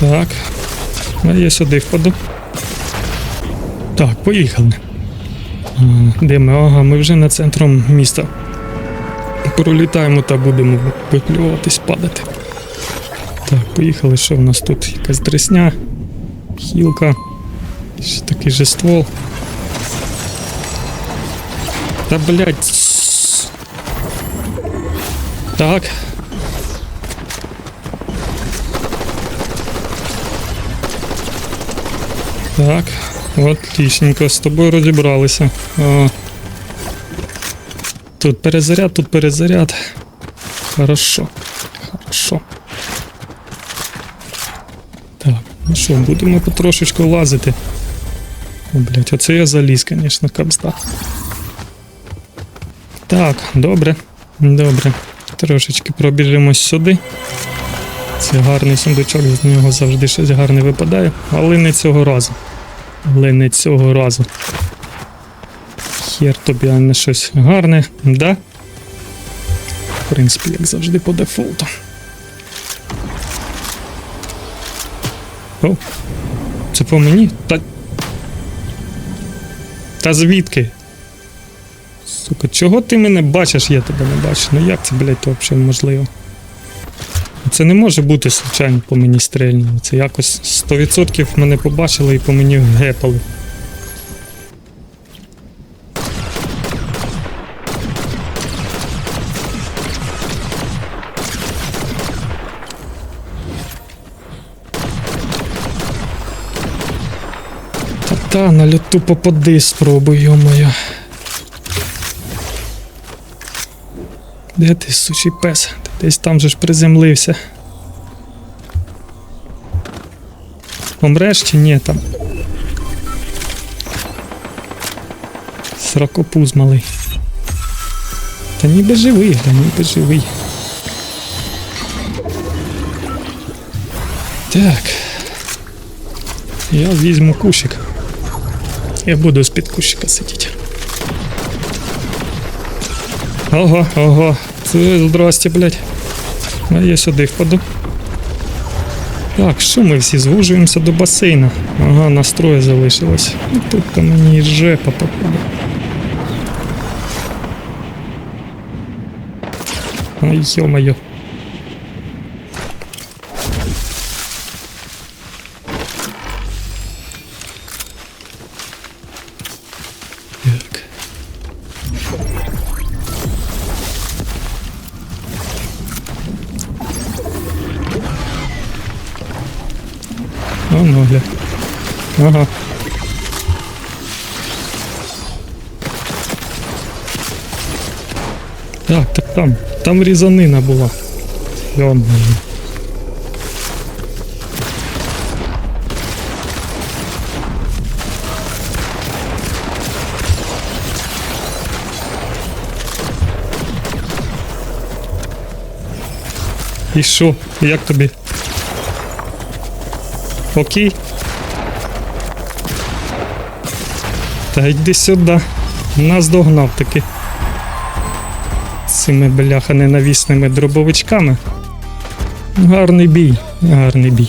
Так. Я сюди впаду. Так, поїхали. Де ми? Ага, ми вже над центром міста. Пролітаємо та будемо виплюватись, падати. Так, поїхали. Що в нас тут? Якась дресня, хілка, ще такий же ствол. Та блять. Так. Так, отлічненько, з тобою розібралися. А, тут перезаряд, тут перезаряд. Хорошо. Хорошо. Так, ну що, будемо потрошечку лазити. О, блять, оце я заліз, звісно, кабзда. Так, добре. Добре. Трошечки пробіжимось сюди. Це гарний сундучок, з нього завжди щось гарне випадає, але не цього разу. Але не цього разу. Хер тобі, а не щось гарне, да? В принципі, як завжди по дефолту. О, це по мені? Та. Та звідки? Сука, чого ти мене бачиш, я тебе не бачу. Ну як це, блядь, то взагалі можливо? Це не може бути случайно по мені стрельнуло. Це якось 100% мене побачили і по мені гепали. Та-та, на люту попади, спробуй, йо-моє. Де ти, сучий пес? Десь там же ж приземлився. Помреш чи ні там? Сракопуз малий. Та ніби живий, гля, ніби живий. Так. Я візьму кущик. Я буду з-під кущика сидіти. Ого, ого. Це здрасте, блядь. А я сюди впаду. Так, що ми всі звужуємося до басейна? Ага, настрої залишилось. Ну, Тут то мені і жепа попаде. Ай, йо-моє. О, ну, гля. Ага. Так, так там. Там різанина була. Йо-моє. І що? Як тобі? Окей. Та йди сюди. Нас догнав таки. Цими бляха ненавісними дробовичками. Гарний бій, гарний бій.